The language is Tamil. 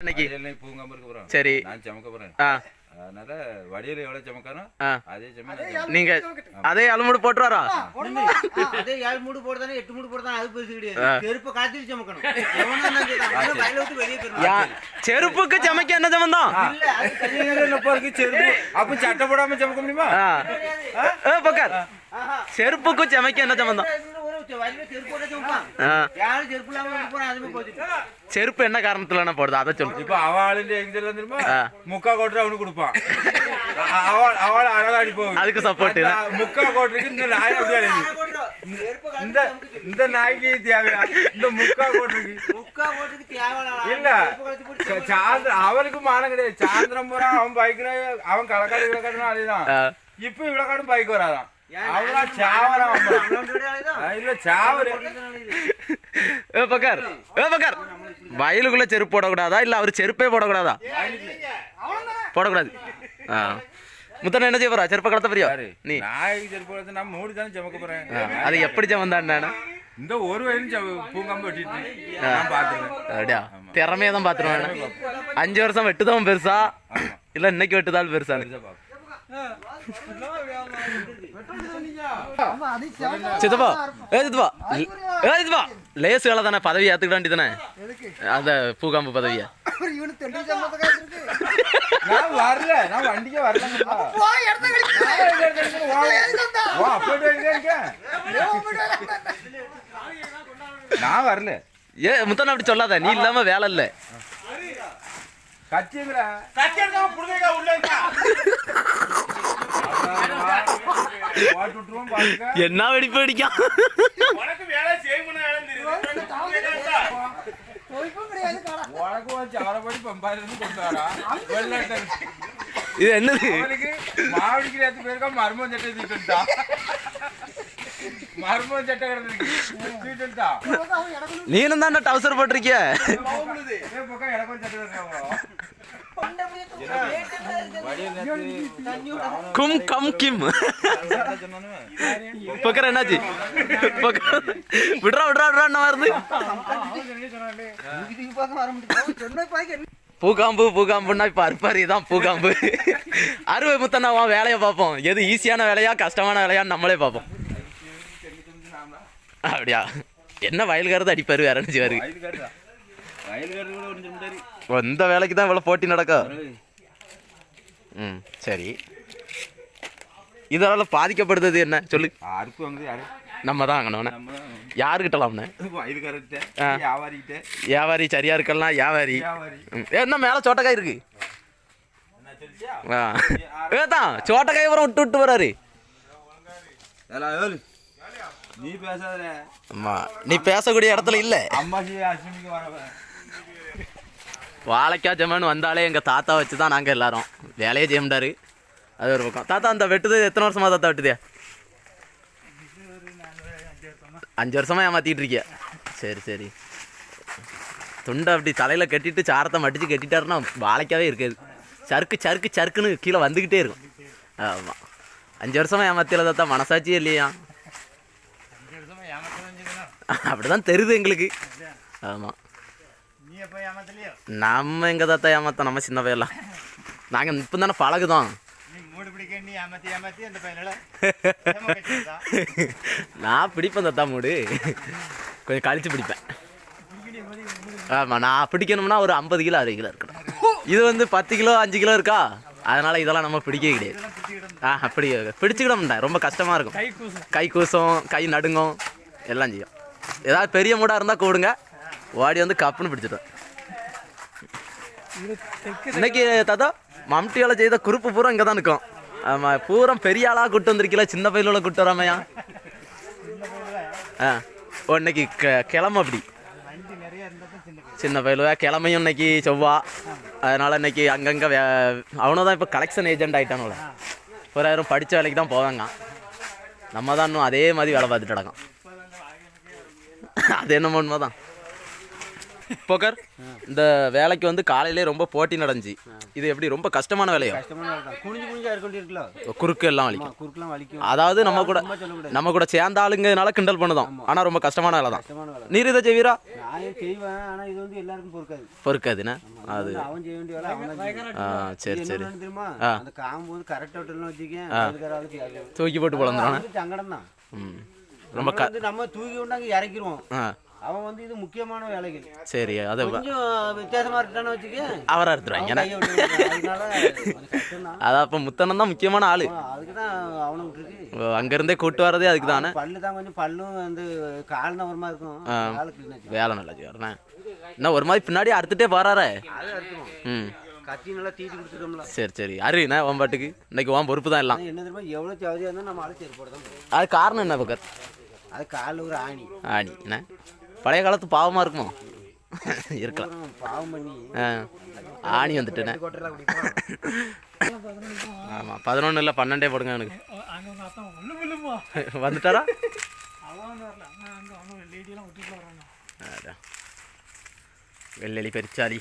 இன்னைக்கு? சரி. நான் சமக்க போறேன். ஆ. அதனால வடிவேல் எவ்வளவு சமக்கானோ ஆ. அதே சமயம் நீங்க அதே அலுமுடு போட்டுருவாரா? அதே ஏழு மூடு போடுதானே எட்டு மூடு போடுதானே அது பெருசு கிடையாது. செருப்ப காத்திட்டு சமக்கணும். செருப்புக்கு சமைக்க என்ன சம்பந்தம் செருப்பு. அப்ப சட்டை போடாம சமக்க முடியுமா? ஆ. ஏ, பக்கார். செருப்புக்கு சமைக்க என்ன சம்பந்தம் செருப்பு என்ன காரணத்துல போடுது? அதை சொல்லு. இப்ப அவ ஆளுന്റെ எங்க தெரியுமா? ஆ. முக்கா கோட்டர் அவனுக்கு கொடுப்பான். அவள் அவள் அழகா அடிப்போம் அதுக்கு support. முக்கா கோட்டருக்கு இந்த நாய் இந்த. இந்த நாய்க்கு தேவையா? இந்த முக்கா கோட்டருக்கு முக்கா தேவையில்ல. இல்ல. செருப்பு கழட்டி போட்டு சா- சாந்திரம் அவனுக்கு மானம் கிடையாது. சாந்திரம் பூரா அவன் பைக்ல அவன் களக்காடு விளக்காடுனா அதேதான். இப்ப இவ்வளவு பைக் வராதான். வயலுக்குள்ள செருப்பு போடக்கூடாதா? இல்ல அவர் செருப்பே போடக்கூடாதா? போடக்கூடாது. முத்தன என்ன செய்ய போறா? செருப்பை கடத்த போறியா? நீ. நாய்க்கு செருப்பு நான் மூடி தானே சமக்க போறேன். அது எப்படி சமந்தான் நானு? இந்த ஒரு வயலும் சம- பூங்காம வெட்டிட்டு நான் பாத்துருக்கேன் அப்படியா? திறமையா தான் பாத்துருவேன். அஞ்சு வருஷம் வெட்டுதான் பெருசா? இல்ல இன்னைக்கு வெட்டுதால் பெருசா சித்தப்பா ஏ சித்தப்பா ஏ சித்தப்பா லேஸ் வேலை தானே பதவி ஏத்துக்கிட வேண்டியதானே அந்த பூகாம்பு பதவியை? நான் வரல நான் வண்டிக்கே வரல நான் வரல. ஏ முத்தன அப்படி சொல்லாத. நீ இல்லாம வேலை இல்ல. கட்சிங்கிற போட்டு விட்டுருவோம் பாத்துக்க என்ன வெடிப்பு வெடிக்கான் உனக்கு வச்சு அவரை போய் பம்பாயில இருந்து கொண்டு வரா வெள்ளாட்டம் இது என்னது? அவனுக்கு மாவடிக்கிற எத்து பேருக்கா மர்மம் சட்டை தீட்டுட்டா மர்மம் சட்டை தீட்டுட்டா நீனும் தான் டவுசர் போட்டிருக்கிய. சட்டை கும் கம் கிம் பக்கற என்னாச்சு பக்கற- விட்றா விட்றா விட்றா என்ன வருது பூகாம்பு பூகாம்புன்னா இப்ப அற்பாரி தான் பூகாம்பு. அறுவை முத்தண்ணா வேலையை பார்ப்போம். எது ஈஸியான வேலையா கஷ்டமான வேலையான்னு நம்மளே பார்ப்போம். அப்படியா? என்ன வயல்காரது அடிப்பாரு வேற நினைச்சு வருது ஓ, இந்த வேலைக்கு தான் இவ்வளோ போட்டி நடக்கும் ம் சரி. இதனால பாதிக்கப்படுறது என்ன? சொல்லு. நம்ம தான் ஆ. வியாபாரிகிட்ட வியாபாரி சரியா இருக்கலாம் வியாபாரி. என்ன மேலே சோட்டக்காய் இருக்கு? ஆ. ஏ தான் சோட்டக்காய் வரம் விட்டு விட்டு வராரு. நீ பேசாத நீ பேசக்கூடிய இடத்துல இல்லை. அம்மாச்சி அஸ்வினிக்கு வர வாழைக்காய் ஜமான் வந்தாலே எங்கள் தாத்தா வச்சு தான் நாங்கள் எல்லாரும். வேலையே செய்ய முடியாரு அது ஒரு பக்கம். தாத்தா அந்த வெட்டுது எத்தனை வருஷமா தாத்தா வெட்டுதே? அஞ்சு வருஷமா ஏமாத்திட்டு இருக்கிய? சரி சரி. துண்டை அப்படி தலையில் கட்டிட்டு சாரத்தை மடிச்சு கட்டிட்டாருன்னா வாழைக்காவே இருக்காது. சறுக்கு சறுக்கு சறுக்குன்னு கீழே வந்துக்கிட்டே இருக்கும். ஆமாம் அஞ்சு வருஷமா ஏமாத்தியில தாத்தா மனசாட்சியே இல்லையா? அப்படிதான் தெரியுது எங்களுக்கு. ஆமாம் நம்ம எங்க தாத்தா ஏமாத்தோம் நம்ம சின்ன பையலாம் நாங்கள் இப்போ தானே பழகுதோம் நீ மூடு பிடிக்க நீ ஏமாத்தி ஏமாத்தி அந்த பையனால நான் பிடிப்பேன் தாத்தா மூடு கொஞ்சம் கழிச்சு பிடிப்பேன் ஆமாம் நான் பிடிக்கணும்னா ஒரு ஐம்பது கிலோ அறுபது கிலோ இருக்கணும் இது வந்து பத்து கிலோ அஞ்சு கிலோ இருக்கா அதனால இதெல்லாம் நம்ம பிடிக்கவே கிடையாது ஆ அப்படி பிடிச்சிக்கிட மாட்டேன் ரொம்ப கஷ்டமாக இருக்கும். கை கூசும் கை நடுங்கும் எல்லாம் செய்யும் ஏதாவது பெரிய மூடாக இருந்தால் கூடுங்க ஓடி வந்து கப்புன்னு பிடிச்சிடுவேன் இன்னைக்கு தாத்தா மம்டியால செய்த குறுப்பு பூரா இங்கே தான் நிற்கும் ஆமாம் பூரா பெரிய ஆளாக கூட்டு வந்திருக்கீல சின்ன பையில கூட்டு வராமையா? ஆ ஓ இன்னைக்கு க கிளம்ப அப்படி. சின்ன பயிலுவ கிழமையும் இன்னைக்கு செவ்வா. அதனால இன்னைக்கு அங்கங்கே வே அவனும் தான் இப்போ கலெக்ஷன் ஏஜென்ட் ஆகிட்டானுல ஒரு யாரும் படித்த வேலைக்கு தான் போவாங்க நம்ம தான் இன்னும் அதே மாதிரி வேலை பார்த்துட்டு நடக்கோம் அது என்னமோ உண்மை தான் போக்கர் இந்த வேலைக்கு வந்து காலையிலே ரொம்ப போட்டி நடந்துச்சு. இது எப்படி ரொம்ப கஷ்டமான வேலையோ? குறுக்கு எல்லாம் வலிக்கும். அதாவது நம்ம கூட நம்ம கூட சேர்ந்த ஆளுங்கனால கிண்டல் பண்ணுதோம் ஆனா ரொம்ப கஷ்டமான வேலை தான். நீர் இதை செய்வீரா? பொறுக்காதுண்ணே அது சரி சரி. தூக்கி போட்டு போலந்துறானே அது சங்கடம் தான் ம். ரொம்ப நம்ம தூக்கி கொண்டாங்க இறக்கிடுவோம். அவன் வந்து இது முக்கியமான வேலைகள். சரி அதை கொஞ்சம் வித்தியாசமா இருக்கான்னு வச்சுக்க அவரா எடுத்துருவாங்க. அதான் அப்போ முத்தனம் தான் முக்கியமான ஆளு. அதுக்கு தான் அவனை விட்டுருக்கு அங்கேருந்தே கூட்டு வரதே அதுக்கு தானே? பல்லு தான் கொஞ்சம் பல்லும் வந்து கால் மாதிரி இருக்கும். வேலை நல்லா செய்வாருண்ணே என்ன ஒரு மாதிரி பின்னாடி அறுத்துட்டே போறாரே ம். கத்தி நல்லா தீட்டி கொடுத்துட்டோம்ல. சரி சரி. அருண்ணே உன் பாட்டுக்கு? இன்னைக்கு உன் பொறுப்பு தான் எல்லாம். என்ன தெரியுமா? எவ்வளோ சவதியாக இருந்தால் நம்ம ஆளு செருப்போட தான் போகும் அது காரணம் என்ன பக்கர் அது காலில் ஒரு ஆணி. ஆணி என்ன? பழைய காலத்து பாவமாக இருக்குமோ? இருக்கலாம். ஆணி வந்துட்டுண்ணே ஆமாம் பதினொன்று இல்லை பன்னெண்டே போடுங்க எனக்கு. வந்துட்டாரா? வெள்ளி வந்து பெருச்சாலி.